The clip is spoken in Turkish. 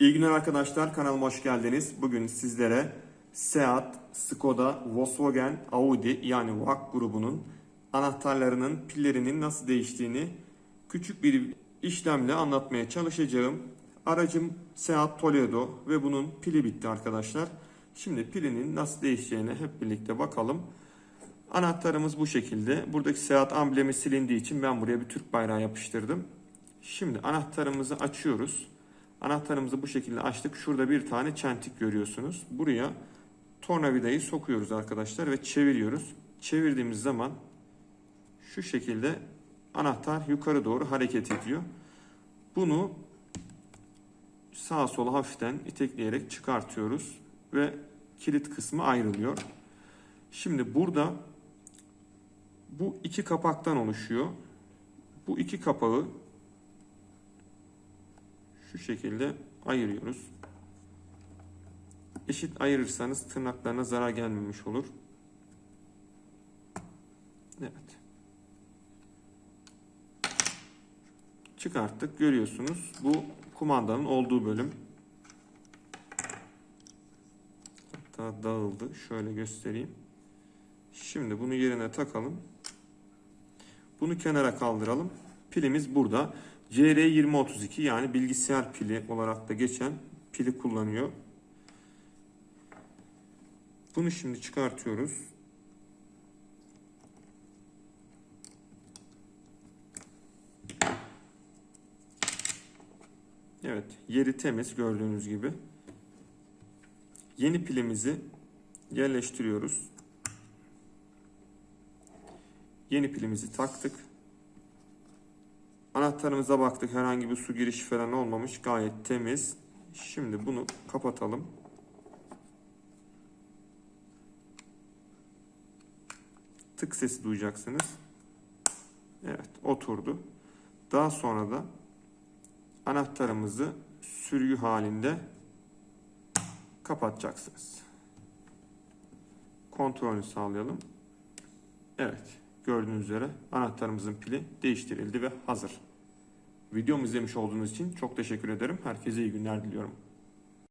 İyi günler arkadaşlar, kanalıma hoş geldiniz. Bugün sizlere Seat, Skoda, Volkswagen, Audi yani VAK grubunun anahtarlarının pillerinin nasıl değiştiğini küçük bir işlemle anlatmaya çalışacağım. Aracım Seat Toledo ve bunun pili bitti arkadaşlar. Şimdi pilinin nasıl değişeceğine hep birlikte bakalım. Anahtarımız bu şekilde. Buradaki Seat amblemi silindiği için ben buraya bir Türk bayrağı yapıştırdım. Şimdi anahtarımızı açıyoruz. Anahtarımızı bu şekilde açtık. Şurada bir tane çentik görüyorsunuz. Buraya tornavidayı sokuyoruz arkadaşlar ve çeviriyoruz. Çevirdiğimiz zaman şu şekilde anahtar yukarı doğru hareket ediyor. Bunu sağa sola hafiften itekleyerek çıkartıyoruz ve kilit kısmı ayrılıyor. Şimdi burada bu iki kapaktan oluşuyor. Bu iki kapağı şu şekilde ayırıyoruz. Eşit ayırırsanız tırnaklarına zarar gelmemiş olur. Evet. Çıkarttık. Görüyorsunuz. Bu kumandanın olduğu bölüm. Hatta dağıldı. Şöyle göstereyim. Şimdi bunu yerine takalım. Bunu kenara kaldıralım. Pilimiz burada. CR2032 yani bilgisayar pili olarak da geçen pili kullanıyor. Bunu şimdi çıkartıyoruz. Evet, yeri temiz gördüğünüz gibi. Yeni pilimizi yerleştiriyoruz. Yeni pilimizi taktık. Anahtarımıza baktık. Herhangi bir su girişi falan olmamış. Gayet temiz. Şimdi bunu kapatalım. Tık sesi duyacaksınız. Evet oturdu. Daha sonra da anahtarımızı sürgü halinde kapatacaksınız. Kontrolünü sağlayalım. Evet. Gördüğünüz üzere anahtarımızın pili değiştirildi ve hazır. Videomu izlemiş olduğunuz için çok teşekkür ederim. Herkese iyi günler diliyorum.